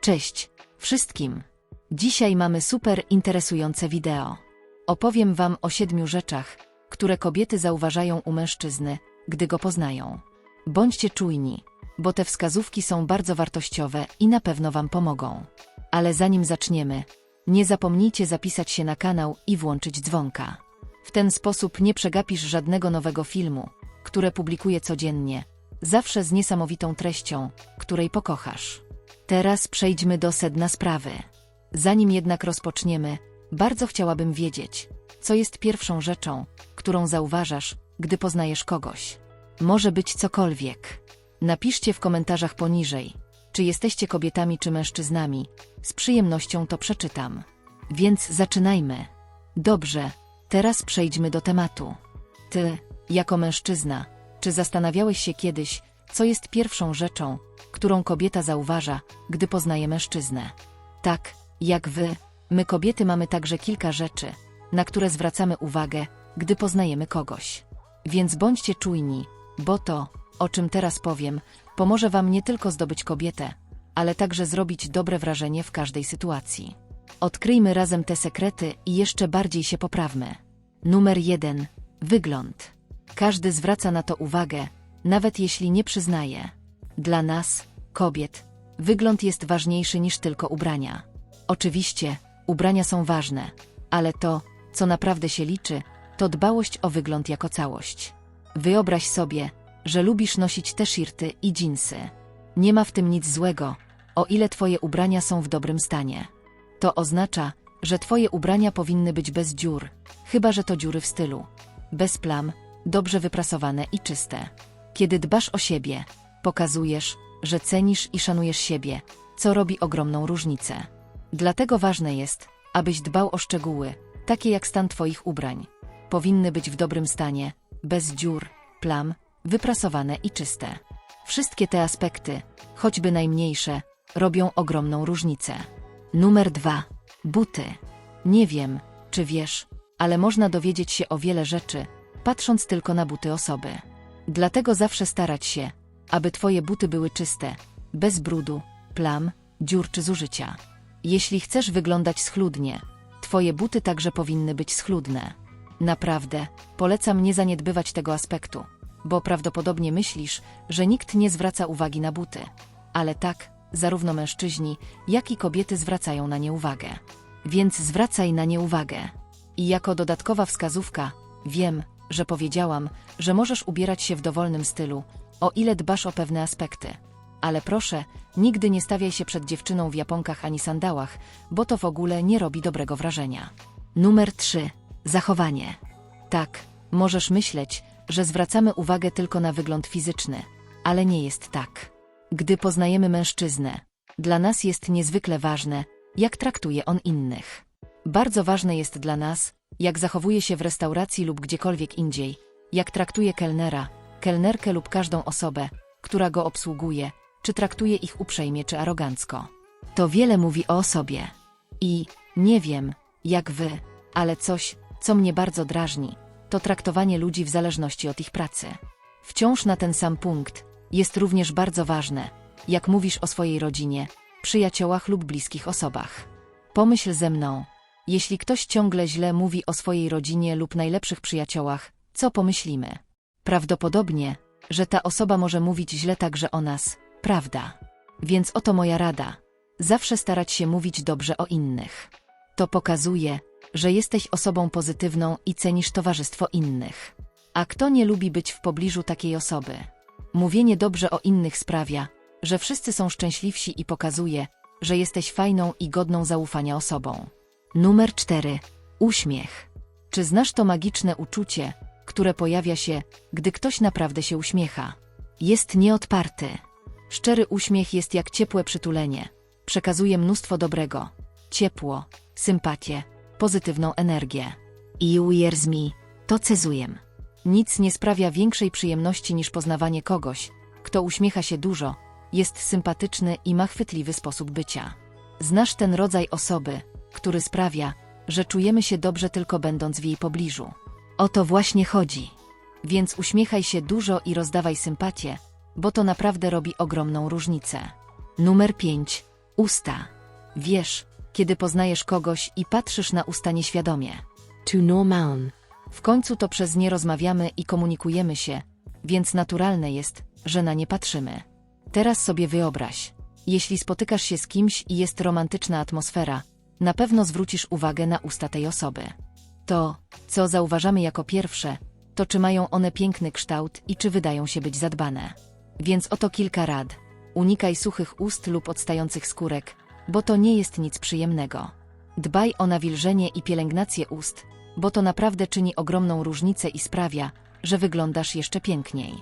Cześć wszystkim. Dzisiaj mamy super interesujące wideo. Opowiem Wam o siedmiu rzeczach, które kobiety zauważają u mężczyzny, gdy go poznają. Bądźcie czujni, bo te wskazówki są bardzo wartościowe i na pewno Wam pomogą. Ale zanim zaczniemy, nie zapomnijcie zapisać się na kanał i włączyć dzwonka. W ten sposób nie przegapisz żadnego nowego filmu, które publikuję codziennie, zawsze z niesamowitą treścią, której pokochasz. Teraz przejdźmy do sedna sprawy. Zanim jednak rozpoczniemy, bardzo chciałabym wiedzieć, co jest pierwszą rzeczą, którą zauważasz, gdy poznajesz kogoś. Może być cokolwiek. Napiszcie w komentarzach poniżej, czy jesteście kobietami czy mężczyznami. Z przyjemnością to przeczytam. Więc zaczynajmy. Dobrze, teraz przejdźmy do tematu. Ty, jako mężczyzna, czy zastanawiałeś się kiedyś, co jest pierwszą rzeczą, którą kobieta zauważa, gdy poznaje mężczyznę? Tak, jak wy, my kobiety mamy także kilka rzeczy, na które zwracamy uwagę, gdy poznajemy kogoś. Więc bądźcie czujni, bo to, o czym teraz powiem, pomoże wam nie tylko zdobyć kobietę, ale także zrobić dobre wrażenie w każdej sytuacji. Odkryjmy razem te sekrety i jeszcze bardziej się poprawmy. Numer jeden. Wygląd. Każdy zwraca na to uwagę, nawet jeśli nie przyznaje. Dla nas, kobiet, wygląd jest ważniejszy niż tylko ubrania. Oczywiście, ubrania są ważne, ale to, co naprawdę się liczy, to dbałość o wygląd jako całość. Wyobraź sobie, że lubisz nosić te shirty i dżinsy. Nie ma w tym nic złego, o ile twoje ubrania są w dobrym stanie. To oznacza, że twoje ubrania powinny być bez dziur, chyba że to dziury w stylu. Bez plam, dobrze wyprasowane i czyste. Kiedy dbasz o siebie, pokazujesz, że cenisz i szanujesz siebie, co robi ogromną różnicę. Dlatego ważne jest, abyś dbał o szczegóły, takie jak stan Twoich ubrań. Powinny być w dobrym stanie, bez dziur, plam, wyprasowane i czyste. Wszystkie te aspekty, choćby najmniejsze, robią ogromną różnicę. Numer dwa. Buty. Nie wiem, czy wiesz, ale można dowiedzieć się o wiele rzeczy, patrząc tylko na buty osoby. Dlatego zawsze starać się, aby Twoje buty były czyste, bez brudu, plam, dziur czy zużycia. Jeśli chcesz wyglądać schludnie, Twoje buty także powinny być schludne. Naprawdę, polecam nie zaniedbywać tego aspektu, bo prawdopodobnie myślisz, że nikt nie zwraca uwagi na buty. Ale tak, zarówno mężczyźni, jak i kobiety zwracają na nie uwagę. Więc zwracaj na nie uwagę. I jako dodatkowa wskazówka, wiem, że powiedziałam, że możesz ubierać się w dowolnym stylu, o ile dbasz o pewne aspekty. Ale proszę, nigdy nie stawiaj się przed dziewczyną w japonkach ani sandałach, bo to w ogóle nie robi dobrego wrażenia. Numer 3. Zachowanie. Tak, możesz myśleć, że zwracamy uwagę tylko na wygląd fizyczny, ale nie jest tak. Gdy poznajemy mężczyznę, dla nas jest niezwykle ważne, jak traktuje on innych. Bardzo ważne jest dla nas, jak zachowuje się w restauracji lub gdziekolwiek indziej, jak traktuje kelnera, kelnerkę lub każdą osobę, która go obsługuje, czy traktuje ich uprzejmie czy arogancko. To wiele mówi o osobie. I nie wiem, jak wy, ale coś, co mnie bardzo drażni, to traktowanie ludzi w zależności od ich pracy. Wciąż na ten sam punkt jest również bardzo ważne, jak mówisz o swojej rodzinie, przyjaciołach lub bliskich osobach. Pomyśl ze mną, jeśli ktoś ciągle źle mówi o swojej rodzinie lub najlepszych przyjaciołach, co pomyślimy? Prawdopodobnie, że ta osoba może mówić źle także o nas, prawda? Więc oto moja rada. Zawsze starać się mówić dobrze o innych. To pokazuje, że jesteś osobą pozytywną i cenisz towarzystwo innych. A kto nie lubi być w pobliżu takiej osoby? Mówienie dobrze o innych sprawia, że wszyscy są szczęśliwsi i pokazuje, że jesteś fajną i godną zaufania osobą. Numer 4. Uśmiech. Czy znasz to magiczne uczucie, które pojawia się, gdy ktoś naprawdę się uśmiecha? Jest nieodparty. Szczery uśmiech jest jak ciepłe przytulenie. Przekazuje mnóstwo dobrego. Ciepło, sympatię, pozytywną energię. I mi, to cezujem. Nic nie sprawia większej przyjemności niż poznawanie kogoś, kto uśmiecha się dużo, jest sympatyczny i ma chwytliwy sposób bycia. Znasz ten rodzaj osoby, który sprawia, że czujemy się dobrze tylko będąc w jej pobliżu. O to właśnie chodzi. Więc uśmiechaj się dużo i rozdawaj sympatię, bo to naprawdę robi ogromną różnicę. Numer 5. Usta. Wiesz, kiedy poznajesz kogoś i patrzysz na usta nieświadomie. Tu normal. W końcu to przez nie rozmawiamy i komunikujemy się, więc naturalne jest, że na nie patrzymy. Teraz sobie wyobraź, jeśli spotykasz się z kimś i jest romantyczna atmosfera, na pewno zwrócisz uwagę na usta tej osoby. To, co zauważamy jako pierwsze, to czy mają one piękny kształt i czy wydają się być zadbane. Więc oto kilka rad. Unikaj suchych ust lub odstających skórek, bo to nie jest nic przyjemnego. Dbaj o nawilżenie i pielęgnację ust, bo to naprawdę czyni ogromną różnicę i sprawia, że wyglądasz jeszcze piękniej.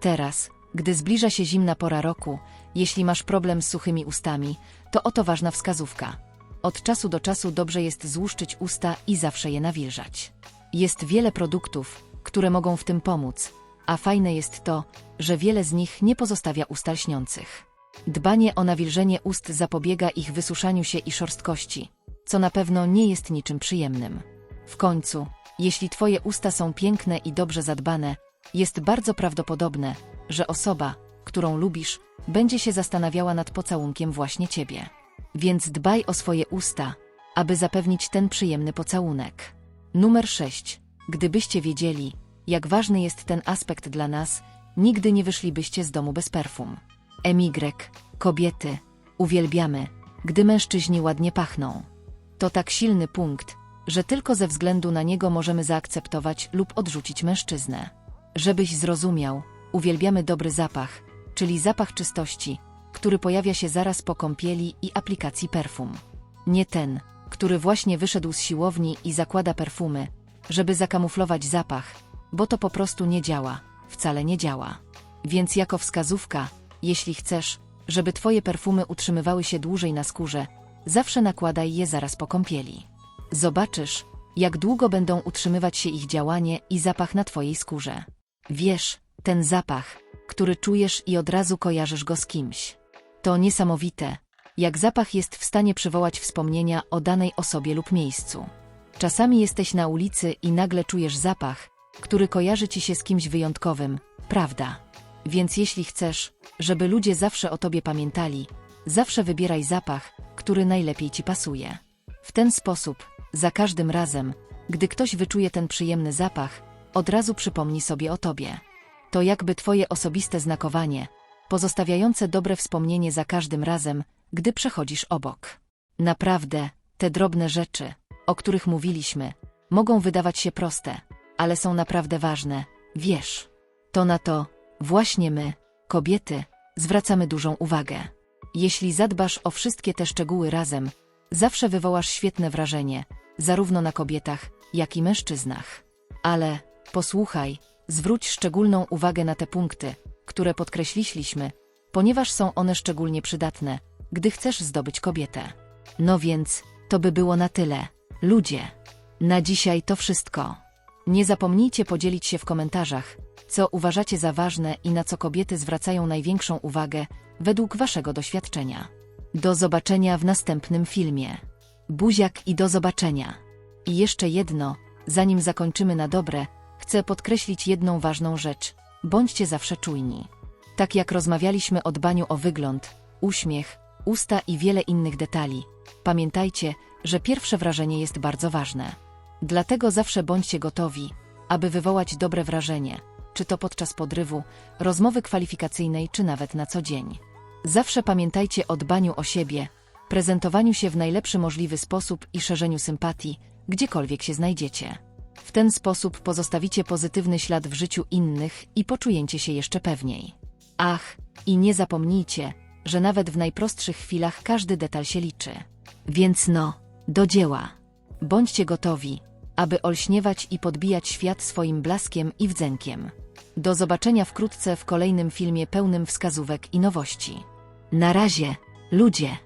Teraz, gdy zbliża się zimna pora roku, jeśli masz problem z suchymi ustami, to oto ważna wskazówka. Od czasu do czasu dobrze jest złuszczyć usta i zawsze je nawilżać. Jest wiele produktów, które mogą w tym pomóc, a fajne jest to, że wiele z nich nie pozostawia ust lśniących. Dbanie o nawilżenie ust zapobiega ich wysuszaniu się i szorstkości, co na pewno nie jest niczym przyjemnym. W końcu, jeśli twoje usta są piękne i dobrze zadbane, jest bardzo prawdopodobne, że osoba, którą lubisz, będzie się zastanawiała nad pocałunkiem właśnie ciebie. Więc dbaj o swoje usta, aby zapewnić ten przyjemny pocałunek. Numer 6. Gdybyście wiedzieli, jak ważny jest ten aspekt dla nas, nigdy nie wyszlibyście z domu bez perfum. Emigrek, kobiety, uwielbiamy, gdy mężczyźni ładnie pachną. To tak silny punkt, że tylko ze względu na niego możemy zaakceptować lub odrzucić mężczyznę. Żebyś zrozumiał, uwielbiamy dobry zapach, czyli zapach czystości, który pojawia się zaraz po kąpieli i aplikacji perfum. Nie ten, który właśnie wyszedł z siłowni i zakłada perfumy, żeby zakamuflować zapach, bo to po prostu nie działa, wcale nie działa. Więc jako wskazówka, jeśli chcesz, żeby twoje perfumy utrzymywały się dłużej na skórze, zawsze nakładaj je zaraz po kąpieli. Zobaczysz, jak długo będą utrzymywać się ich działanie i zapach na twojej skórze. Wiesz, ten zapach, który czujesz i od razu kojarzysz go z kimś. To niesamowite, jak zapach jest w stanie przywołać wspomnienia o danej osobie lub miejscu. Czasami jesteś na ulicy i nagle czujesz zapach, który kojarzy ci się z kimś wyjątkowym, prawda? Więc jeśli chcesz, żeby ludzie zawsze o tobie pamiętali, zawsze wybieraj zapach, który najlepiej ci pasuje. W ten sposób, za każdym razem, gdy ktoś wyczuje ten przyjemny zapach, od razu przypomni sobie o tobie. To jakby twoje osobiste znakowanie, pozostawiające dobre wspomnienie za każdym razem, gdy przechodzisz obok. Naprawdę, te drobne rzeczy, o których mówiliśmy, mogą wydawać się proste, ale są naprawdę ważne, wiesz. To na to, właśnie my, kobiety, zwracamy dużą uwagę. Jeśli zadbasz o wszystkie te szczegóły razem, zawsze wywołasz świetne wrażenie, zarówno na kobietach, jak i mężczyznach. Ale, posłuchaj, zwróć szczególną uwagę na te punkty, które podkreśliliśmy, ponieważ są one szczególnie przydatne, gdy chcesz zdobyć kobietę. No więc, to by było na tyle. Ludzie, na dzisiaj to wszystko. Nie zapomnijcie podzielić się w komentarzach, co uważacie za ważne i na co kobiety zwracają największą uwagę według waszego doświadczenia. Do zobaczenia w następnym filmie. Buziak i do zobaczenia. I jeszcze jedno, zanim zakończymy na dobre, chcę podkreślić jedną ważną rzecz. Bądźcie zawsze czujni. Tak jak rozmawialiśmy o dbaniu o wygląd, uśmiech, usta i wiele innych detali, pamiętajcie, że pierwsze wrażenie jest bardzo ważne. Dlatego zawsze bądźcie gotowi, aby wywołać dobre wrażenie, czy to podczas podrywu, rozmowy kwalifikacyjnej, czy nawet na co dzień. Zawsze pamiętajcie o dbaniu o siebie, prezentowaniu się w najlepszy możliwy sposób i szerzeniu sympatii, gdziekolwiek się znajdziecie. W ten sposób pozostawicie pozytywny ślad w życiu innych i poczujecie się jeszcze pewniej. Ach, i nie zapomnijcie, że nawet w najprostszych chwilach każdy detal się liczy. Więc no, do dzieła. Bądźcie gotowi, aby olśniewać i podbijać świat swoim blaskiem i wdzenkiem. Do zobaczenia wkrótce w kolejnym filmie pełnym wskazówek i nowości. Na razie, ludzie!